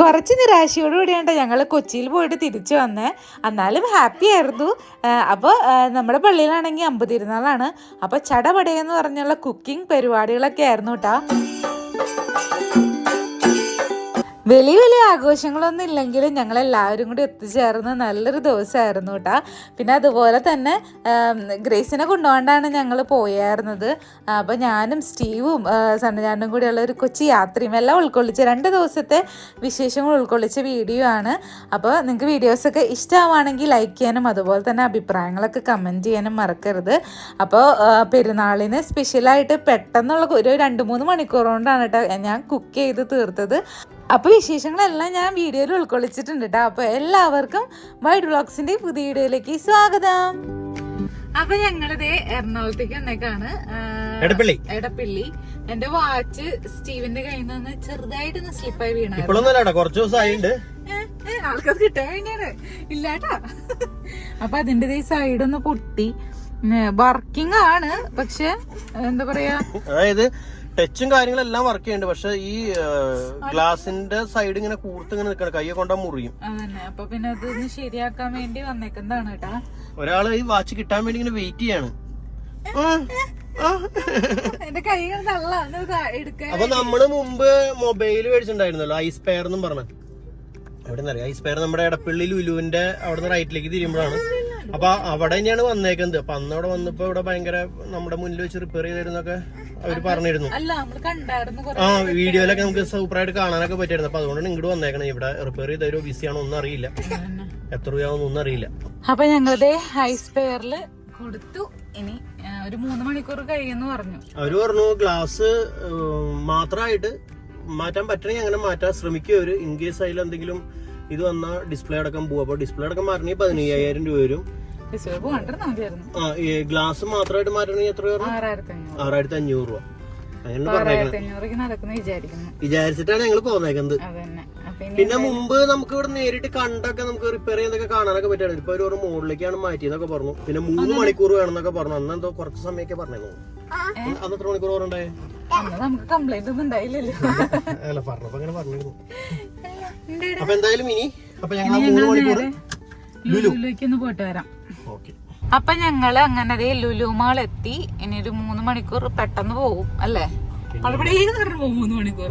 കുറച്ച് നിരാശയോടുകൂടിയാണ് ഞങ്ങൾ കൊച്ചിയിൽ പോയിട്ട് തിരിച്ചു വന്നത് എന്നാലും ഹാപ്പി ആയിരുന്നു. അപ്പോൾ നമ്മുടെ പള്ളിയിലാണെങ്കിൽ അമ്പ് തിരുനാളാണ് അപ്പോൾ ചടപടയെന്ന് പറഞ്ഞുള്ള കുക്കിംഗ് പരിപാടികളൊക്കെ ആയിരുന്നു കേട്ടോ വലിയ വലിയ ആഘോഷങ്ങളൊന്നും ഇല്ലെങ്കിലും ഞങ്ങൾ എല്ലാവരും കൂടി എത്തിച്ചേർന്ന നല്ലൊരു ദിവസമായിരുന്നു കേട്ടോ. പിന്നെ അതുപോലെ തന്നെ ഗ്രേസിനെ കൊണ്ടുപോകാണ്ടാണ് ഞങ്ങൾ പോയായിരുന്നത് അപ്പോൾ ഞാനും സ്റ്റീവും സണ്ണജാനും കൂടിയുള്ള ഒരു കൊച്ചു യാത്രയും എല്ലാം ഉൾക്കൊള്ളിച്ച രണ്ട് ദിവസത്തെ വിശേഷങ്ങൾ ഉൾക്കൊള്ളിച്ച വീഡിയോ ആണ്. അപ്പോൾ നിങ്ങൾക്ക് വീഡിയോസൊക്കെ ഇഷ്ടമാവുകയാണെങ്കിൽ ലൈക്ക് ചെയ്യാനും അതുപോലെ തന്നെ അഭിപ്രായങ്ങളൊക്കെ കമന്റ് ചെയ്യാനും മറക്കരുത്. അപ്പോൾ പെരുന്നാളിന് സ്പെഷ്യലായിട്ട് പെട്ടെന്നുള്ള ഒരു രണ്ട് മൂന്ന് മണിക്കൂർ കൊണ്ടാണ് കേട്ടോ ഞാൻ കുക്ക് ചെയ്ത് തീർത്തത്. അപ്പോൾ വിശേഷങ്ങളെല്ലാം ഞാൻ വീഡിയോയിൽ ഉൾക്കൊള്ളിച്ചിട്ടുണ്ട് കേട്ടോ അപ്പോൾ എല്ലാവർക്കും വൈഡ് വ്ളോഗ്സിന്റെ പുതിയ വീഡിയോയിലേക്ക് സ്വാഗതം. അപ്പൊ ഞങ്ങളിത് എറണാകുളത്തേക്ക് വന്നേക്കാണ്. എടപ്പള്ളി. എടപ്പള്ളി. എന്റെ വാച്ച് സ്റ്റീവിന്റെ കയ്യിൽ നിന്ന് ചെറുതായിട്ടൊന്ന് സ്ലിപ്പായി വീണായിരുന്നു. കുറച്ച് ഏ, ആൾക്കത് കിട്ടാൻ വേണ്ടിയാണ്. ഇല്ലാട്ടാ. അപ്പൊ അതിന്റെ ഈ സൈഡ് ഒന്ന് പൊട്ടി വർക്കിംഗ് ആണ്. പക്ഷെ എന്താ പറയാ? അതായത് ടച്ചും കാര്യങ്ങളെല്ലാം വർക്ക് ചെയ്യുന്നുണ്ട്. പക്ഷെ ഈ ഗ്ലാസിന്റെ സൈഡ് ഇങ്ങനെ കൂർത്ത് ഇങ്ങനെ നിൽക്കണം. കൈ കൊണ്ടാ മുറിയും. അതന്നെ. അപ്പൊ പിന്നെ അതൊന്ന് ശരിയാക്കാൻ വേണ്ടി വന്നേക്കുന്നതാണ് കേട്ടാ. ഒരാൾ ഈ വാച്ച് കിട്ടാൻ വേണ്ടി ഇങ്ങനെ വെയിറ്റ് ചെയ്യാണ്. എന്റെ കൈ എടുക്കാൻ അപ്പൊ നമ്മൾ മുമ്പ് മൊബൈൽ മേടിച്ചിട്ടുണ്ടായിരുന്നല്ലോ ഐസ് പെയർ എന്നും പറഞ്ഞ. എവിടെ നിന്നറിയാം ഐസ് പെയർ നമ്മുടെ ഇടപ്പള്ളി ലുലുവിന്റെ അവിടെ നിന്ന് റൈറ്റിലേക്ക് തിരിയുമ്പോഴാണ്. അപ്പൊ അവിടെ തന്നെയാണ് വന്നേക്കുന്നത്. അപ്പൊ അന്ന് അവിടെ വന്നപ്പോ ഇവിടെ ഭയങ്കര നമ്മുടെ മുന്നിൽ വെച്ച് റിപ്പയർ ചെയ്തിരുന്നൊക്കെ അവർ പറഞ്ഞിരുന്നു. ആ വീഡിയോയിലൊക്കെ നമുക്ക് സൂപ്പറായിട്ട് കാണാനൊക്കെ പറ്റിയിരുന്നു. അപ്പൊ അതുകൊണ്ടാണ് ഇങ്ങോട്ട് വന്നേക്കണേ. ഇവിടെ റിപ്പയർ ചെയ്തവരോ ബിസി ആണോ ഒന്നും അറിയില്ല. എത്ര രൂപയാവും ഒന്നും അറിയില്ല. അപ്പൊ ഞങ്ങളുടെ ഹൈസ് പെയറിൽ കൊടുത്തു. ഇനി ഒരു മൂന്ന് മണിക്കൂർ കഴിയുന്നു പറഞ്ഞു. അവർ പറഞ്ഞു ഗ്ലാസ് മാത്രമായിട്ട് മാറ്റാൻ പറ്റണമെങ്കിൽ അങ്ങനെ മാറ്റാൻ ശ്രമിക്കും അവർ. ഇൻ കേസ് അതിൽ എന്തെങ്കിലും ഇത് വന്നാൽ ഡിസ്പ്ലേ അടക്കം പോകും അപ്പൊ ഡിസ്പ്ലേ അടക്കം മാറ്റണമെങ്കിൽ പതിനയ്യായിരം രൂപ വരും. ഡിസ്പ്ലേ പോകണ്ടിരുന്നാ മതിയായിരുന്നു. ആ ഈ ഗ്ലാസ് മാത്രമായിട്ട് മാറ്റണമെങ്കിൽ എത്ര രൂപ? ആറായിരത്തി അഞ്ഞൂറ് ആറായിരത്തി അഞ്ഞൂറ് രൂപ. അങ്ങനെ പറഞ്ഞേക്കുന്നത് ആറായിരത്തി അഞ്ഞൂറേക്ക് നടക്കുന്ന വിചാരിക്കുന്നു. വിചാരിച്ചിട്ടാണ് ഞങ്ങൾ പോന്നേക്കുന്നത് അപ്പൊ ഇനി പിന്നെ മുമ്പ് നമുക്ക് ഇവിടെ നേരിട്ട് കണ്ടൊക്കെ നമുക്ക് റിപ്പയർ ചെയ്യുന്നതൊക്കെ കാണാനൊക്കെ പറ്റുകയാണ്. ഇപ്പൊ ഒരു മുകളിലേക്കാണ് മാറ്റിയെന്നൊക്കെ പറഞ്ഞു. പിന്നെ മൂന്ന് മണിക്കൂർ വേണമെന്നൊക്കെ പറഞ്ഞു. അന്ന് എന്തോ കുറച്ച് സമയമൊക്കെ പറഞ്ഞു അന്ന് എത്ര മണിക്കൂർ പറഞ്ഞേ? അന്ന് നമുക്ക് കംപ്ലൈന്റ് ഒന്നും ഉണ്ടായില്ലല്ലോ. അല്ല പറഞ്ഞപ്പോ അങ്ങനെ പറഞ്ഞിരുന്നു അപ്പൊ എന്തായാലും ഇനി അപ്പൊ ഞങ്ങൾ ആ മൂന്ന് മണിക്കൂർ ലുലുലേക്ക് ഒന്ന് പോയിട്ട് വരാം. ഓക്കെ. അപ്പൊ ഞങ്ങൾ അങ്ങനെ ദേ ലുലു മാൾ എത്തി ഇനി ഒരു മൂന്ന് മണിക്കൂർ പെട്ടെന്ന് പോകും അല്ലേ? മൂന്ന് മണിക്കൂർ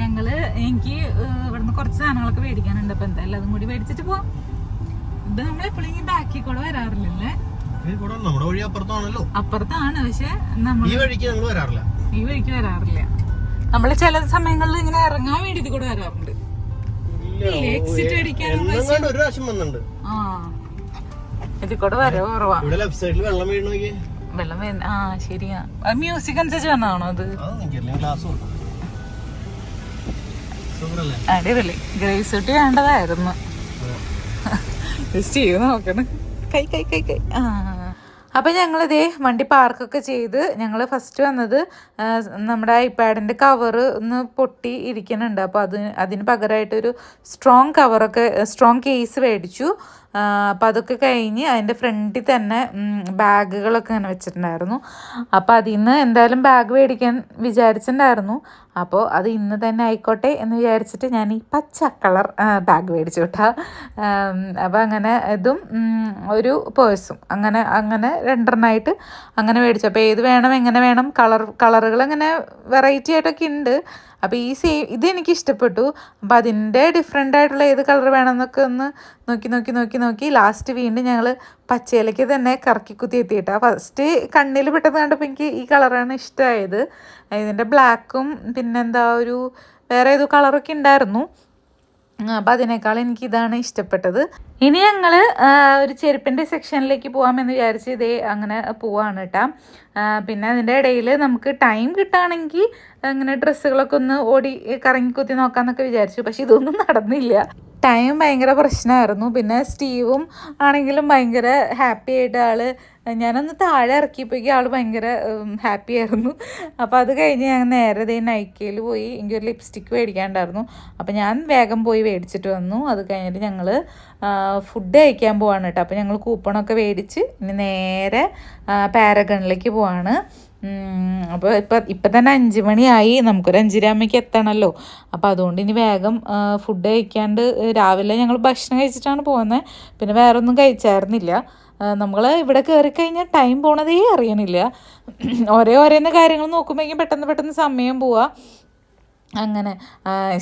ഞങ്ങൾ എനിക്ക് ഇവിടുന്ന് കുറച്ച് സാധനങ്ങളൊക്കെ മേടിക്കാനുണ്ട്. അപ്പൊ എന്തായാലും അതും കൂടി മേടിച്ചിട്ട് പോവാം. ഇത് നമ്മളെപ്പോഴും ഈ ബാക്കിൽ കൂടെ വരാറില്ലല്ലേ നമ്മുടെ വഴി അപ്പുറത്താണല്ലോ. അപ്പുറത്താണ് പക്ഷെ നമ്മൾ ഈ വഴിക്ക് വരാറില്ല. ഈ വഴിക്ക് വരാറില്ല. നമ്മൾ ചില സമയങ്ങളിൽ ഇങ്ങനെ ഇറങ്ങാൻ വേണ്ടി ഇത് കൂടെ വരാറുണ്ട്. എക്സിറ്റ് എന്നെങ്ങാണ്ട് ഒരു പ്രാവശ്യം വന്നിട്ടുണ്ട്. ആ. ഇത് കൂടെ വരവ് കുറവാ. ഇവിടെ ലെഫ്റ്റ് സൈഡിൽ വെള്ളം നോക്കിയേ. വെള്ളം വരുന്ന ആ ശരിയാ. മ്യൂസിക് അനുസരിച്ച് അത്? അത് നിൽക്കില്ല ഗ്ലാസ് കൊടുക്കും. സൂപ്പറല്ലേ? അടിപൊളി. ഗ്രേസ് കുട്ടി വേണ്ടതായിരുന്നു. സ്റ്റീവ് നോക്കണം. കൈ കൈ കൈ കൈ. ആ. അപ്പം ഞങ്ങളിതേ വണ്ടി പാർക്കൊക്കെ ചെയ്ത് ഞങ്ങൾ ഫസ്റ്റ് വന്നത് നമ്മുടെ ഐപാഡിന്റെ കവറ് ഒന്ന് പൊട്ടി ഇരിക്കുന്നുണ്ട്. അപ്പോൾ അത് അതിന് പകരമായിട്ടൊരു സ്ട്രോങ് കവറൊക്കെ സ്ട്രോങ് കേസ് മേടിച്ചു. അപ്പം അതൊക്കെ കഴിഞ്ഞ് അതിന്റെ ഫ്രണ്ടിൽ തന്നെ ബാഗുകളൊക്കെ ഇങ്ങനെ വെച്ചിട്ടുണ്ടായിരുന്നു. അപ്പോൾ അതിൽ നിന്ന് എന്തായാലും ബാഗ് മേടിക്കാൻ വിചാരിച്ചിട്ടുണ്ടായിരുന്നു. അപ്പോൾ അത് ഇന്ന് തന്നെ ആയിക്കോട്ടെ എന്ന് വിചാരിച്ചിട്ട് ഞാൻ ഈ പച്ച കളർ ബാഗ് മേടിച്ചു കേട്ടോ. അപ്പോൾ അങ്ങനെ ഇതും ഒരു പേഴ്സും അങ്ങനെ അങ്ങനെ രണ്ടെണ്ണമായിട്ട് അങ്ങനെ മേടിച്ചു. അപ്പോൾ ഏത് വേണം എങ്ങനെ വേണം കളർ കളറുകൾ അങ്ങനെ വെറൈറ്റി ആയിട്ടൊക്കെ ഉണ്ട്. അപ്പോൾ ഈ സെയിം ഇതെനിക്ക് ഇഷ്ടപ്പെട്ടു. അപ്പോൾ അതിന്റെ ഡിഫറെന്റ് ആയിട്ടുള്ള ഏത് കളർ വേണമെന്നൊക്കെ ഒന്ന് നോക്കി നോക്കി നോക്കി നോക്കി. ലാസ്റ്റ് വീണ്ടും ഞങ്ങൾ പച്ചയിലേക്ക് തന്നെ കറക്കി കുത്തി ഫസ്റ്റ് കണ്ണിൽ പെട്ടെന്ന് കണ്ടപ്പോൾ എനിക്ക് ഈ കളറാണ് ഇഷ്ടമായത് ഇതിന്റെ ബ്ലാക്കും പിന്നെന്താ ഒരു വേറെ ഏതോ കളറൊക്കെ ഉണ്ടായിരുന്നു. അപ്പം അതിനേക്കാൾ എനിക്ക് ഇതാണ് ഇഷ്ടപ്പെട്ടത്. ഇനി ഞങ്ങൾ ഒരു ചെരുപ്പിന്റെ സെക്ഷനിലേക്ക് പോകാമെന്ന് വിചാരിച്ച് ഇതേ അങ്ങനെ പോവാണ് കേട്ടോ പിന്നെ അതിന്റെ ഇടയിൽ നമുക്ക് ടൈം കിട്ടുകയാണെങ്കിൽ അങ്ങനെ ഡ്രസ്സുകളൊക്കെ ഒന്ന് ഓടി കറങ്ങി കുത്തി നോക്കാമെന്നൊക്കെ വിചാരിച്ചു. പക്ഷെ ഇതൊന്നും നടന്നില്ല. ടൈം ഭയങ്കര പ്രശ്നമായിരുന്നു. പിന്നെ സ്റ്റീവും ആണെങ്കിലും ഭയങ്കര ഹാപ്പി ആയിട്ട് ആൾ ഞാനൊന്ന് താഴെ ഇറക്കിയപ്പോഴേക്കും ആൾ ഭയങ്കര ഹാപ്പി ആയിരുന്നു. അപ്പോൾ അത് കഴിഞ്ഞ് ഞാൻ നേരെ ദേ നൈക്കയിൽ പോയി എനിക്കൊരു ലിപ്സ്റ്റിക്ക് മേടിക്കാണ്ടായിരുന്നു അപ്പോൾ ഞാൻ വേഗം പോയി മേടിച്ചിട്ട് വന്നു. അത് കഴിഞ്ഞിട്ട് ഞങ്ങൾ ഫുഡ് കഴിക്കാൻ പോവാണ് കേട്ടോ. അപ്പോൾ ഞങ്ങൾ കൂപ്പണൊക്കെ മേടിച്ച് ഇനി നേരെ പാരഗണിലേക്ക് പോവാണ്. അപ്പോൾ ഇപ്പം ഇപ്പം തന്നെ അഞ്ച് മണിയായി. നമുക്കൊരു അഞ്ചര അമ്മയ്ക്ക് എത്തണമല്ലോ അപ്പോൾ അതുകൊണ്ട് ഇനി വേഗം ഫുഡ് കഴിക്കാണ്ട് രാവിലെ ഞങ്ങൾ ഭക്ഷണം കഴിച്ചിട്ടാണ് പോകുന്നത് പിന്നെ വേറെ ഒന്നും കഴിച്ചായിരുന്നില്ല നമ്മൾ ഇവിടെ കയറി കഴിഞ്ഞാൽ ടൈം പോണതേ അറിയണില്ല. ഓരോ ഓരോന്ന് കാര്യങ്ങൾ നോക്കുമ്പോഴേക്കും പെട്ടെന്ന് പെട്ടെന്ന് സമയം പോവാ. അങ്ങനെ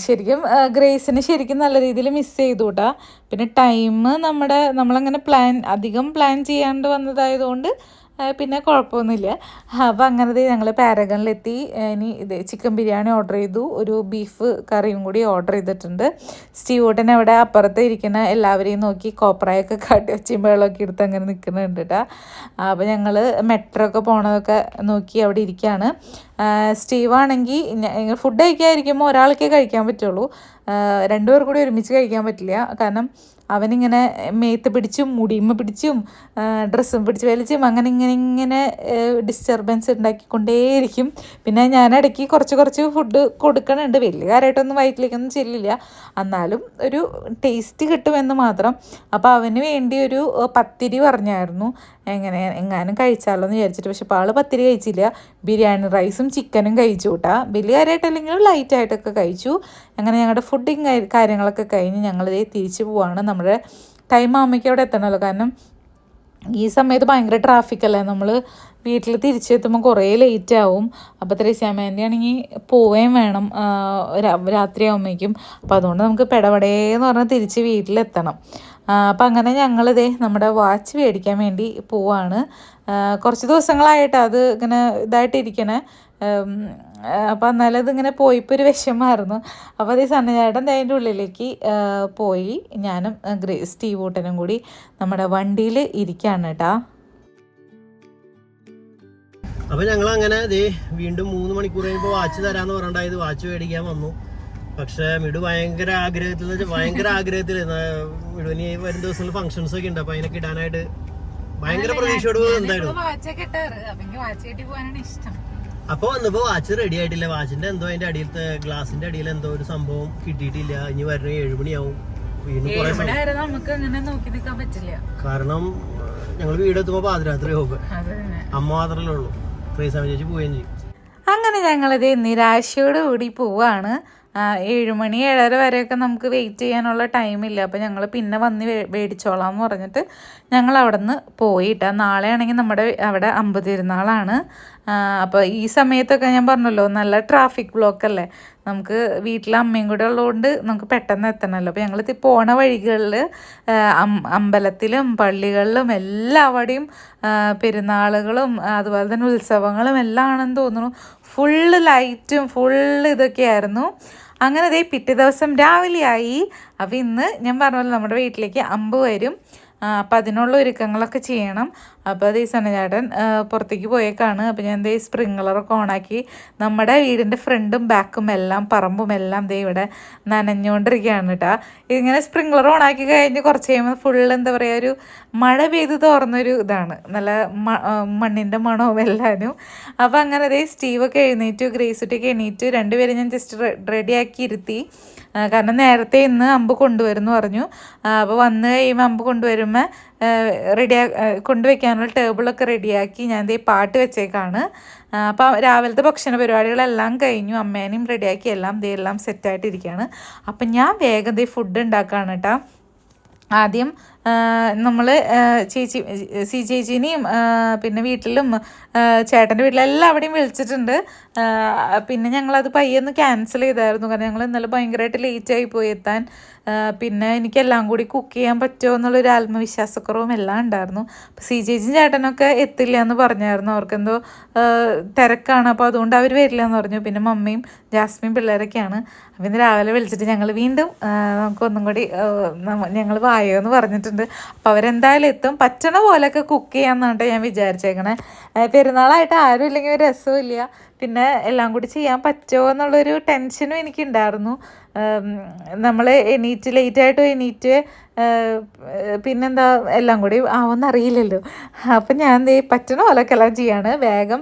ശരിക്കും ഗ്രേസിനെ ശരിക്കും നല്ല രീതിയിൽ മിസ് ചെയ്തു കേട്ടാ പിന്നെ ടൈം നമ്മുടെ നമ്മളങ്ങനെ പ്ലാൻ അധികം പ്ലാൻ ചെയ്യാണ്ട് വന്നതായതുകൊണ്ട് പിന്നെ കുഴപ്പമൊന്നുമില്ല. അപ്പോൾ അങ്ങനത്തെ ഞങ്ങൾ പാരഗണിലെത്തി. ഇനി ഇത് ചിക്കൻ ബിരിയാണി ഓർഡർ ചെയ്തു. ഒരു ബീഫ് കറിയും കൂടി ഓർഡർ ചെയ്തിട്ടുണ്ട്. സ്റ്റീവോട്ടൻ അവിടെ അപ്പുറത്ത് ഇരിക്കുന്ന എല്ലാവരെയും നോക്കി കോപ്രായൊക്കെ കാട്ടി വെച്ചും വെള്ളമൊക്കെ എടുത്ത് അങ്ങനെ നിൽക്കുന്നുണ്ട് കേട്ടോ അപ്പോൾ ഞങ്ങൾ മെട്രോ ഒക്കെ പോണതൊക്കെ നോക്കി അവിടെ ഇരിക്കുകയാണ് സ്റ്റീവ് ആണെങ്കിൽ ഫുഡ് കഴിക്കാതിരിക്കുമ്പോൾ ഒരാൾക്കേ കഴിക്കാൻ പറ്റുള്ളൂ. രണ്ടുപേർ കൂടി ഒരുമിച്ച് കഴിക്കാൻ പറ്റില്ല. കാരണം അവനിങ്ങനെ മേത്ത് പിടിച്ചും മുടിയുമ്മ പിടിച്ചും ഡ്രസ്സും പിടിച്ച് വലിച്ചും അങ്ങനെ ഇങ്ങനെ ഇങ്ങനെ ഡിസ്റ്റർബൻസ് ഉണ്ടാക്കിക്കൊണ്ടേയിരിക്കും. പിന്നെ ഞാൻ ഇടയ്ക്ക് കുറച്ച് കുറച്ച് ഫുഡ് കൊടുക്കണുണ്ട്. വലിയ കാര്യമായിട്ടൊന്നും വയറ്റിലേക്കൊന്നും ചെല്ലില്ല. എന്നാലും ഒരു ടേസ്റ്റ് കിട്ടുമെന്ന് മാത്രം. അപ്പോൾ അവന് വേണ്ടി ഒരു പത്തിരി പറഞ്ഞായിരുന്നു. എങ്ങനെ എങ്ങാനും കഴിച്ചാലോ എന്ന് വിചാരിച്ചിട്ട്. പക്ഷെ ആൾ പത്തിരി കഴിച്ചില്ല. ബിരിയാണി റൈസും ചിക്കനും കഴിച്ചു കൂട്ടാ വലിയ കാര്യമായിട്ടല്ലെങ്കിൽ ലൈറ്റായിട്ടൊക്കെ കഴിച്ചു. അങ്ങനെ ഞങ്ങളുടെ ഫുഡിങ് കാര്യങ്ങളൊക്കെ കഴിഞ്ഞ് ഞങ്ങളിതേ തിരിച്ചു പോവാണ്. നമ്മുടെ ടൈം ആകുമ്പോഴേക്കും അവിടെ എത്തണമല്ലോ കാരണം ഈ സമയത്ത് ഭയങ്കര ട്രാഫിക് അല്ലേ? നമ്മൾ വീട്ടിൽ തിരിച്ചെത്തുമ്പോൾ കുറേ ലേറ്റ് ആവും. അപ്പോൾ ത്രേസ്യാമേന്റെ ആണെങ്കിൽ പോവുകയും വേണം. രാത്രി ആകുമ്പോഴേക്കും അപ്പോൾ അതുകൊണ്ട് നമുക്ക് പെടപടേന്ന് പറഞ്ഞാൽ തിരിച്ച് വീട്ടിലെത്തണം. അപ്പം അങ്ങനെ ഞങ്ങളിതേ നമ്മുടെ വാച്ച് മേടിക്കാൻ വേണ്ടി പോവാണ്. കുറച്ച് ദിവസങ്ങളായിട്ട് അത് ഇങ്ങനെ ഇതായിട്ടിരിക്കണേ. അപ്പം എന്നാലും ഇതിങ്ങനെ പോയിപ്പോൾ ഒരു വിഷമമായിരുന്നു. അപ്പോൾ അതേ സണ്ണചേട്ടൻ അതിന്റെ ഉള്ളിലേക്ക് പോയി. ഞാനും ഗ്രേ സ്റ്റീവ് ഊട്ടനും കൂടി നമ്മുടെ വണ്ടിയിൽ ഇരിക്കുകയാണ് കേട്ടാ അപ്പോൾ ഞങ്ങൾ അങ്ങനെ ദേ വീണ്ടും മൂന്ന് മണിക്കൂർ കഴിയുമ്പോൾ വാച്ച് തരാന്ന് പറഞ്ഞിട്ടായത് വാച്ച് മേടിക്കാൻ വന്നു. പക്ഷേ മിടു ഭയങ്കര ആഗ്രഹത്തിൽ ഭയങ്കര ആഗ്രഹത്തിൽ മിടുവിന് ഈ വരും ദിവസങ്ങളിൽ ഫംഗ്ഷൻസ് ഒക്കെ ഉണ്ട്. അപ്പോൾ അതിനൊക്കെ ഇടാനായിട്ട് ഭയങ്കര പ്രതീക്ഷയോട് എന്തായിരുന്നു ഇട്ടാറ്. അപ്പം വന്നപ്പോ വാച്ച് റെഡി ആയിട്ടില്ല. വാച്ചിന്റെ എന്തോ അതിന്റെ അടിയിലത്തെ ഗ്ലാസിന്റെ അടിയിൽ എന്തോ ഒരു സംഭവം കിട്ടിയിട്ടില്ല. ഇനി വരുന്ന ഏഴുമണിയാവും നമുക്ക് അങ്ങനെ നോക്കി നിൽക്കാൻ പറ്റില്ല. കാരണം ഞങ്ങൾ വീടെത്തുമ്പോ പാതിരാത്രി പോകും അമ്മ മാത്രമല്ലേ ഉള്ളൂ. ട്രേസാമ ചേച്ചി പോവുകയും ചെയ്യും. അങ്ങനെ ഞങ്ങളിത് നിരാശയോട് കൂടി പോവാണ്. ഏഴുമണി ഏഴര വരെയൊക്കെ നമുക്ക് വെയിറ്റ് ചെയ്യാനുള്ള ടൈമില്ല അപ്പോൾ ഞങ്ങൾ പിന്നെ വന്ന് മേടിച്ചോളാം എന്ന് പറഞ്ഞിട്ട് ഞങ്ങൾ അവിടെ നിന്ന് പോയിട്ടാ നാളെയാണെങ്കിൽ നമ്മുടെ അവിടെ അമ്പത് തിരുനാളാണ്. അപ്പോൾ ഈ സമയത്തൊക്കെ ഞാൻ പറഞ്ഞല്ലോ നല്ല ട്രാഫിക് ബ്ലോക്ക് അല്ലേ? നമുക്ക് വീട്ടിലെ അമ്മയും കൂടെ ഉള്ളതുകൊണ്ട് നമുക്ക് പെട്ടെന്ന് എത്തണമല്ലോ അപ്പോൾ ഞങ്ങൾ പോണ വഴികളിൽ അമ്പലത്തിലും പള്ളികളിലും എല്ലാവടെയും പെരുന്നാളുകളും അതുപോലെ തന്നെ ഉത്സവങ്ങളും എല്ലാം ആണെന്ന് തോന്നുന്നു. ഫുള്ള് ലൈറ്റും ഫുള്ള് ഇതൊക്കെയായിരുന്നു. അങ്ങനെ ദേ പിറ്റേ ദിവസം രാവിലെയായി. അപ്പോൾ ഇന്ന് ഞാൻ പറഞ്ഞല്ലോ നമ്മുടെ വീട്ടിലേക്ക് അമ്പ് വരും. അപ്പം അതിനുള്ള ഒരുക്കങ്ങളൊക്കെ ചെയ്യണം. അപ്പോൾ ഈ സനചാട്ടൻ പുറത്തേക്ക് പോയേക്കാണ്. അപ്പോൾ ഞാൻ ദേ സ്പ്രിങ്കളറൊക്കെ ഓണാക്കി നമ്മുടെ വീടിന്റെ ഫ്രണ്ടും ബാക്കും എല്ലാം പറമ്പും എല്ലാം ദേ ഇവിടെ നനഞ്ഞുകൊണ്ടിരിക്കുകയാണ് കേട്ടോ ഇങ്ങനെ സ്പ്രിംഗ്ലർ ഓണാക്കി കഴിഞ്ഞ് കുറച്ച് കഴിയുമ്പോൾ ഫുള്ള് എന്താ പറയുക ഒരു മഴ പെയ്ത് തോർന്നൊരു ഇതാണ്. നല്ല മണ്ണിന്റെ മണവും എല്ലാവരും അപ്പോൾ അങ്ങനെ അതേ സ്റ്റീവൊക്കെ എഴുന്നേറ്റു ഗ്രേസുട്ടിയൊക്കെ എണീറ്റു. രണ്ടുപേരും ഞാൻ ജസ്റ്റ് റെഡിയാക്കി ഇരുത്തി. കാരണം നേരത്തെ ഇന്ന് അമ്പ് കൊണ്ടുവരുമെന്ന് പറഞ്ഞു. അപ്പോൾ വന്ന് കഴിയുമ്പോൾ അമ്പ് കൊണ്ടുവരുമ്പോൾ റെഡിയാ കൊണ്ടുവയ്ക്കാനുള്ള ടേബിളൊക്കെ റെഡിയാക്കി ഞാൻ ദേ പാട്ട് വെച്ചേക്കാണ്. അപ്പോൾ രാവിലത്തെ ഭക്ഷണ പരിപാടികളെല്ലാം കഴിഞ്ഞു. അമ്മേനെയും റെഡിയാക്കി എല്ലാം ദേ എല്ലാം സെറ്റായിട്ടിരിക്കുകയാണ് അപ്പം ഞാൻ വേഗം ദേ ഫുഡ് ഉണ്ടാക്കുകയാണ് കേട്ടോ ആദ്യം നമ്മൾ ചേച്ചി സി ചേച്ചീനെയും പിന്നെ വീട്ടിലും ചേട്ടന്റെ വീട്ടിലും എല്ലാവിടെയും വിളിച്ചിട്ടുണ്ട്. പിന്നെ ഞങ്ങളത് പയ്യൊന്ന് ക്യാൻസൽ ചെയ്തായിരുന്നു. കാരണം ഞങ്ങൾ ഇന്നലെ ഭയങ്കരമായിട്ട് ലേറ്റായി പോയി എത്താൻ. പിന്നെ എനിക്കെല്ലാം കൂടി കുക്ക് ചെയ്യാൻ പറ്റുമോ എന്നുള്ളൊരു ആത്മവിശ്വാസക്കുറവും എല്ലാം ഉണ്ടായിരുന്നു. അപ്പോൾ സി ചേച്ചിയും ചേട്ടനൊക്കെ എത്തില്ല എന്ന് പറഞ്ഞായിരുന്നു. അവർക്കെന്തോ തിരക്കാണ്. അപ്പോൾ അതുകൊണ്ട് അവർ വരില്ല എന്ന് പറഞ്ഞു. പിന്നെ മമ്മിയും ജാസ്മിൻ പിള്ളേരൊക്കെയാണ്. അപ്പം ഇന്ന് രാവിലെ വിളിച്ചിട്ട് ഞങ്ങൾ വീണ്ടും നമുക്കൊന്നും കൂടി ഞങ്ങൾ വായോ എന്ന് പറഞ്ഞിട്ടുണ്ട്. അപ്പോൾ അവരെന്തായാലും എത്തും. പറ്റണ പോലെയൊക്കെ കുക്ക് ചെയ്യാമെന്നാണ് ഞാൻ വിചാരിച്ചേക്കണേ. പെരുന്നാളായിട്ട് ആരും ഇല്ലെങ്കിൽ രസമില്ല പിന്നെ എല്ലാം കൂടി ചെയ്യാൻ പറ്റുമോ എന്നുള്ളൊരു ടെൻഷനും എനിക്കുണ്ടായിരുന്നു. നമ്മൾ എണീറ്റ് ലേറ്റായിട്ട് എണീറ്റ് പിന്നെന്താ എല്ലാം കൂടി ആവുമെന്ന് അറിയില്ലല്ലോ അപ്പം ഞാൻ ദേ പറ്റണ പോലൊക്കെ എല്ലാം ചെയ്യാണ്. വേഗം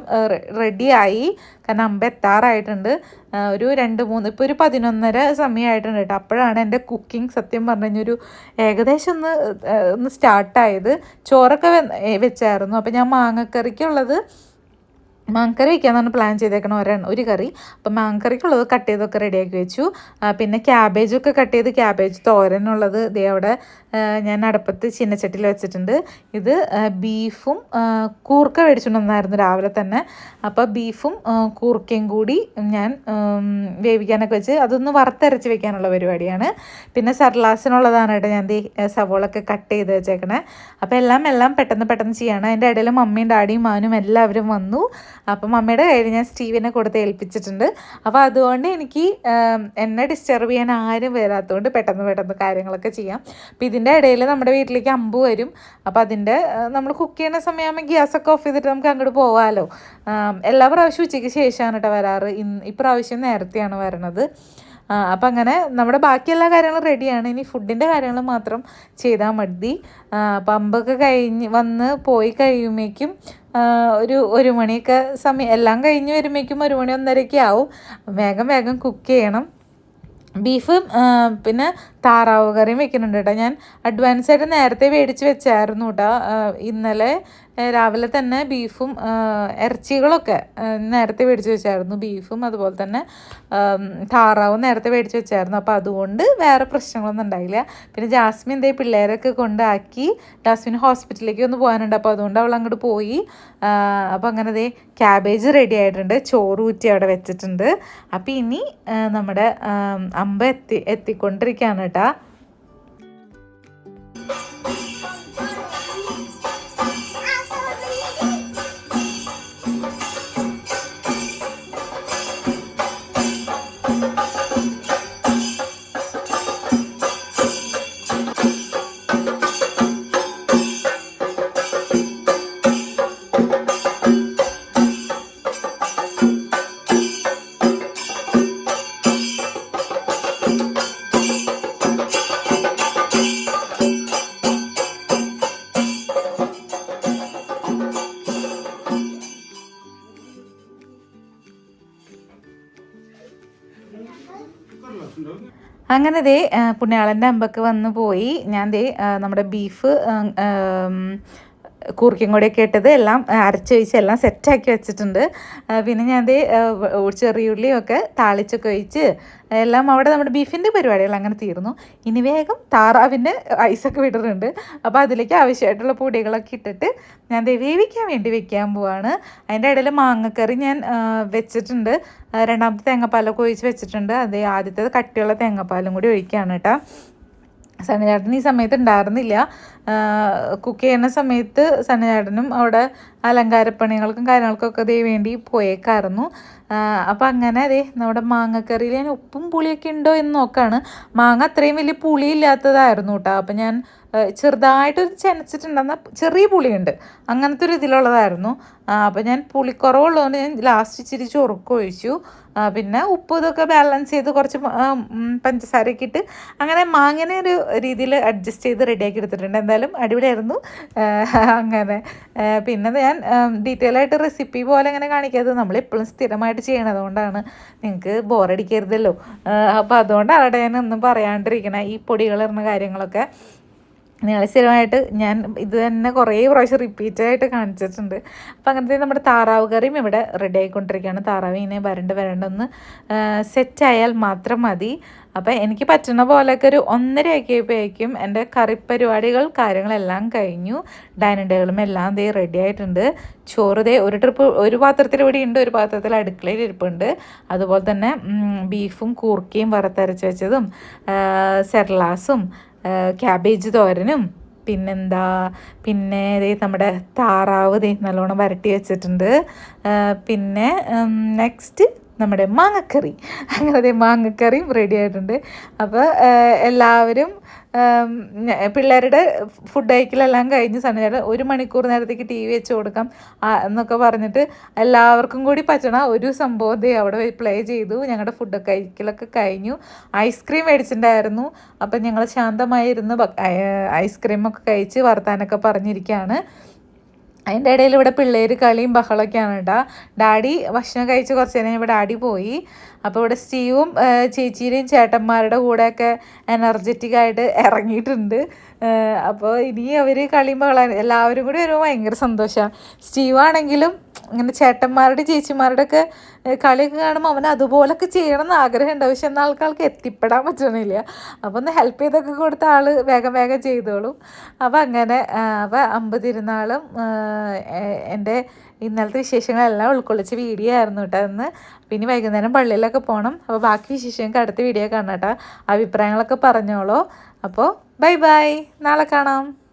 റെഡിയായി കാരണം അമ്പ എത്താറായിട്ടുണ്ട്. ഒരു രണ്ട് മൂന്ന് ഇപ്പോൾ ഒരു പതിനൊന്നര സമയമായിട്ടുണ്ട് കേട്ടോ. അപ്പോഴാണ് എന്റെ കുക്കിംഗ് സത്യം പറഞ്ഞു കഴിഞ്ഞാൽ ഒരു ഏകദേശം ഒന്ന് ഒന്ന് സ്റ്റാർട്ടായത് ചോറൊക്കെ വെച്ചായിരുന്നു. അപ്പോൾ ഞാൻ മാങ്ങക്കറിക്കുള്ളത് മാങ്കറി വയ്ക്കാന്നാണ് പ്ലാൻ ചെയ്തേക്കണം ഒരെണ്ണം ഒരു കറി. അപ്പം മാങ്കറിക്കുള്ളത് കട്ട് ചെയ്തൊക്കെ റെഡിയാക്കി വെച്ചു. പിന്നെ ക്യാബേജൊക്കെ കട്ട് ചെയ്ത് ക്യാബേജ് തോരനുള്ളത് ദേ അവിടെ ഞാൻ അടുപ്പത്ത് ചിന്നച്ചട്ടിയിൽ വെച്ചിട്ടുണ്ട്. ഇത് ബീഫും കൂർക്ക മേടിച്ചുകൊണ്ടുവന്നായിരുന്നു രാവിലെ തന്നെ. അപ്പോൾ ബീഫും കൂർക്കയും കൂടി ഞാൻ വേവിക്കാനൊക്കെ വെച്ച് അതൊന്ന് വറുത്തരച്ച് വെക്കാനുള്ള പരിപാടിയാണ്. പിന്നെ സർലാസിനുള്ളതാണ് കേട്ടോ ഞാൻ സവോളൊക്കെ കട്ട് ചെയ്ത് വെച്ചേക്കണേ. അപ്പോൾ എല്ലാം എല്ലാം പെട്ടെന്ന് പെട്ടെന്ന് ചെയ്യണം. അതിന്റെ ഇടയിൽ മമ്മിയും ഡാഡിയും മാനും എല്ലാവരും വന്നു. അപ്പം മമ്മിയുടെ കയ്യിൽ ഞാൻ സ്റ്റീവിനെ കൊടുത്ത് ഏൽപ്പിച്ചിട്ടുണ്ട്. അപ്പോൾ അതുകൊണ്ട് എനിക്ക് എന്നെ ഡിസ്റ്റർബ് ചെയ്യാൻ ആരും വരാത്തതുകൊണ്ട് പെട്ടെന്ന് പെട്ടെന്ന് കാര്യങ്ങളൊക്കെ ചെയ്യാം. അപ്പോൾ ഇതിന്റെ ഇടയിൽ നമ്മുടെ വീട്ടിലേക്ക് അമ്പ് വരും. അപ്പോൾ അതിന്റെ നമ്മൾ കുക്ക് ചെയ്യുന്ന സമയമാകുമ്പോൾ ഗ്യാസൊക്കെ ഓഫ് ചെയ്തിട്ട് നമുക്ക് അങ്ങോട്ട് പോകാമല്ലോ എല്ലാ പ്രാവശ്യവും ഉച്ചയ്ക്ക് ശേഷമാണ് കേട്ടോ വരാറ്. ഇന്ന് ഇപ്രാവശ്യം നേരത്തെയാണ് വരണത്. അപ്പം അങ്ങനെ നമ്മുടെ ബാക്കി എല്ലാ കാര്യങ്ങളും റെഡിയാണ് ഇനി ഫുഡിന്റെ കാര്യങ്ങൾ മാത്രം ചെയ്താൽ മതി. അമ്പൊക്കെ കഴിഞ്ഞ് വന്ന് പോയി കഴിയുമ്പോഴേക്കും ഒരു ഒരു മണിയൊക്കെ സമയം എല്ലാം കഴിഞ്ഞ് വരുമ്പോഴേക്കും ഒരു മണി ഒന്നരയൊക്കെ ആവും. വേഗം വേഗം കുക്ക് ചെയ്യണം. ബീഫ് പിന്നെ താറാവ് കറിയും വെക്കുന്നുണ്ട് കേട്ടോ. ഞാൻ അഡ്വാൻസ് ആയിട്ട് നേരത്തെ മേടിച്ച് വെച്ചായിരുന്നു കേട്ടോ. ഇന്നലെ രാവിലെ തന്നെ ബീഫും ഇറച്ചികളൊക്കെ നേരത്തെ മേടിച്ച് വെച്ചായിരുന്നു. ബീഫും അതുപോലെ തന്നെ താറാവും നേരത്തെ മേടിച്ച് വെച്ചായിരുന്നു. അപ്പോൾ അതുകൊണ്ട് വേറെ പ്രശ്നങ്ങളൊന്നും ഉണ്ടായില്ല. പിന്നെ ജാസ്മിൻ എന്തേ പിള്ളേരൊക്കെ കൊണ്ടാക്കി ജാസ്മിൻ ഹോസ്പിറ്റലിലേക്ക് ഒന്ന് പോകാനുണ്ട്. അപ്പോൾ അതുകൊണ്ട് അവൾ അങ്ങോട്ട് പോയി. അപ്പോൾ അങ്ങനെ ദേ ക്യാബേജ് റെഡി ആയിട്ടുണ്ട്. ചോറ് ഊറ്റി അവിടെ വെച്ചിട്ടുണ്ട്. അപ്പോൾ ഇനി നമ്മുടെ അമ്പ എത്തി എത്തിക്കൊണ്ടിരിക്കുകയാണ് കേട്ടോ. അങ്ങനെ ദേ പുണ്യാളന്റെ അമ്പക്ക് വന്ന് പോയി. ഞാൻ ദേ നമ്മുടെ ബീഫ് കൂർക്കയും കൂടെയൊക്കെ ഇട്ടത് എല്ലാം അരച്ച് ഒഴിച്ച് എല്ലാം സെറ്റാക്കി വെച്ചിട്ടുണ്ട്. പിന്നെ ഞാൻ അത് ചെറിയുള്ളിയും ഒക്കെ താളിച്ചൊക്കെ ഒഴിച്ച് എല്ലാം അവിടെ നമ്മുടെ ബീഫിന്റെ പരിപാടികൾ അങ്ങനെ തീർന്നു. ഇനി വേഗം താറാവിന്റെ ഐസൊക്കെ വിടുന്നുണ്ട് അപ്പോൾ അതിലേക്ക് ആവശ്യമായിട്ടുള്ള പൊടികളൊക്കെ ഇട്ടിട്ട് ഞാൻ അത് വേവിക്കാൻ വേണ്ടി വെക്കാൻ പോവാണ്. അതിന്റെ ഇടയിൽ മാങ്ങക്കറി ഞാൻ വെച്ചിട്ടുണ്ട്. രണ്ടാമത്തെ തേങ്ങാപ്പാലൊക്കെ ഒഴിച്ച് വെച്ചിട്ടുണ്ട്. അത് ആദ്യത്തേത് കട്ടിയുള്ള തേങ്ങാപ്പാലും കൂടി ഒഴിക്കുകയാണ് കേട്ടോ. സണ്ണചേട്ടൻ ഈ സമയത്ത് ഉണ്ടായിരുന്നില്ല. കുക്ക് ചെയ്യുന്ന സമയത്ത് സണ്ണചേട്ടനും അവിടെ അലങ്കാരപ്പണികൾക്കും കാര്യങ്ങൾക്കൊക്കെ ദേ വേണ്ടി പോയേക്കായിരുന്നു. അപ്പം അങ്ങനെ അതെ നമ്മുടെ മാങ്ങക്കറിയിൽ ഞാൻ ഉപ്പും പുളിയൊക്കെ ഉണ്ടോ എന്ന് നോക്കാണ്. മാങ്ങ അത്രയും വലിയ പുളി ഇല്ലാത്തതായിരുന്നു കേട്ടോ. അപ്പോൾ ഞാൻ ചെറുതായിട്ടൊരു ചെനച്ചിട്ടുണ്ടെന്ന ചെറിയ പുളിയുണ്ട്. അങ്ങനത്തെ ഒരു ഇതിലുള്ളതായിരുന്നു. അപ്പോൾ ഞാൻ പുളിക്കുറവുള്ളതുകൊണ്ട് ഞാൻ ലാസ്റ്റ് ഇച്ചിരി ചൊറുക്ക് ഒഴിച്ചു. പിന്നെ ഉപ്പ് ഇതൊക്കെ ബാലൻസ് ചെയ്ത് കുറച്ച് പഞ്ചസാരയൊക്കെ ഇട്ട് അങ്ങനെ മാങ്ങനെ ഒരു രീതിയിൽ അഡ്ജസ്റ്റ് ചെയ്ത് റെഡിയാക്കി എടുത്തിട്ടുണ്ട്. എന്തായാലും അടിപൊളിയായിരുന്നു. അങ്ങനെ. പിന്നെ ഞാൻ ഡീറ്റെയിൽ ആയിട്ട് റെസിപ്പി പോലെ അങ്ങനെ കാണിക്കാതെ നമ്മൾ എപ്പോഴും സ്ഥിരമായിട്ട് ചെയ്യണത് കൊണ്ടാണ് നിങ്ങൾക്ക് ബോറടിക്കരുതല്ലോ അപ്പോൾ അതുകൊണ്ടാണ് ഞാൻ ഒന്നും പറയാണ്ടിരിക്കണേ. ഈ പൊടികൾ ഇടുന്ന കാര്യങ്ങളൊക്കെ നിങ്ങൾ സ്ഥിരമായിട്ട് ഞാൻ ഇത് തന്നെ കുറേ പ്രാവശ്യം റിപ്പീറ്റായിട്ട് കാണിച്ചിട്ടുണ്ട്. അപ്പോൾ അങ്ങനത്തെ നമ്മുടെ താറാവ് കറിയും ഇവിടെ റെഡി ആയിക്കൊണ്ടിരിക്കുകയാണ്. താറാവ് ഇങ്ങനെ വരണ്ട് വരണ്ടൊന്ന് സെറ്റായാൽ മാത്രം മതി. അപ്പം എനിക്ക് പറ്റുന്ന പോലെയൊക്കെ ഒരു ഒന്നര ആക്കിയപ്പോഴേക്കും എന്റെ കറി പരിപാടികൾ കാര്യങ്ങളെല്ലാം കഴിഞ്ഞു. ഡൈനിങ് ടേബിളും എല്ലാം ദേ റെഡി ആയിട്ടുണ്ട്. ചോറ് ദേ ഒരു ട്രിപ്പ് ഒരു പാത്രത്തിൽ ഇവിടെ ഉണ്ട് ഒരു പാത്രത്തിൽ അടുക്കളയിൽ ഇരിപ്പുണ്ട്. അതുപോലെ തന്നെ ബീഫും കൂർക്കയും വറുത്തരച്ച് വെച്ചതും സെർലാസും ക്യാബേജ് തോരനും പിന്നെന്താ പിന്നെ ഇതേ നമ്മുടെ താറാവ് ദേ നല്ലോണം വരട്ടി വെച്ചിട്ടുണ്ട്. പിന്നെ നെക്സ്റ്റ് നമ്മുടെ മാങ്ങക്കറി. അങ്ങനെ മാങ്ങക്കറിയും റെഡി ആയിട്ടുണ്ട്. അപ്പോൾ എല്ലാവരും പിള്ളേരുടെ ഫുഡ് കഴിക്കലെല്ലാം കഴിഞ്ഞ് സന്നിധാനം ഒരു മണിക്കൂർ നേരത്തേക്ക് ടി വി വെച്ച് കൊടുക്കാം എന്നൊക്കെ പറഞ്ഞിട്ട് എല്ലാവർക്കും കൂടി പറ്റണ ഒരു സംഭവം അവിടെ പ്ലേ ചെയ്തു. ഞങ്ങളുടെ ഫുഡ് കഴിക്കലൊക്കെ കഴിഞ്ഞു. ഐസ്ക്രീം മേടിച്ചിട്ടുണ്ടായിരുന്നു അപ്പം ഞങ്ങൾ ശാന്തമായി ഇരുന്ന് ഭ- ഐ- ഐസ്ക്രീമൊക്കെ കഴിച്ച് വർത്താനൊക്കെ പറഞ്ഞിരിക്കുകയാണ് അതിന്റെ ഇടയിൽ ഇവിടെ പിള്ളേർ കളിയും ബഹളമൊക്കെയാണ് കേട്ടോ. ഡാഡി ഭക്ഷണം കഴിച്ച് കുറച്ച് നേരം ഇവിടെ ഡാഡി പോയി. അപ്പോൾ ഇവിടെ സ്റ്റീവും ചേച്ചിയുടെയും ചേട്ടന്മാരുടെ കൂടെയൊക്കെ എനർജറ്റിക് ആയിട്ട് ഇറങ്ങിയിട്ടുണ്ട്. അപ്പോൾ ഇനി അവർ കളിയും ബഹളം എല്ലാവരും കൂടി വരുമ്പോൾ ഭയങ്കര സന്തോഷമാണ്. സ്റ്റീവാണെങ്കിലും ഇങ്ങനെ ചേട്ടന്മാരുടെ ചേച്ചിമാരുടെ ഒക്കെ ഏഹ് കളിയൊക്കെ കാണുമ്പോൾ അവൻ അതുപോലൊക്കെ ചെയ്യണം എന്ന് ആഗ്രഹമുണ്ട്. പക്ഷെ എന്നാൽ ആൾക്കാർക്ക് എത്തിപ്പെടാൻ പറ്റണില്ല. അപ്പോൾ ഒന്ന് ഹെൽപ്പ് ചെയ്തൊക്കെ കൊടുത്ത ആൾ വേഗം വേഗം ചെയ്തോളും. അപ്പോൾ അങ്ങനെ അപ്പോൾ അമ്പതിരുന്നാളും എന്റെ ഇന്നലത്തെ വിശേഷങ്ങളെല്ലാം ഉൾക്കൊള്ളിച്ച് വീഡിയോ ആയിരുന്നു കേട്ടോ അന്ന് പിന്നെ വൈകുന്നേരം പള്ളിയിലൊക്കെ പോകണം അപ്പോൾ ബാക്കി വിശേഷങ്ങൾക്ക് അടുത്ത വീഡിയോ കാണാം കേട്ടോ അഭിപ്രായങ്ങളൊക്കെ പറഞ്ഞോളൂ. അപ്പോൾ ബൈ ബൈ. നാളെ കാണാം.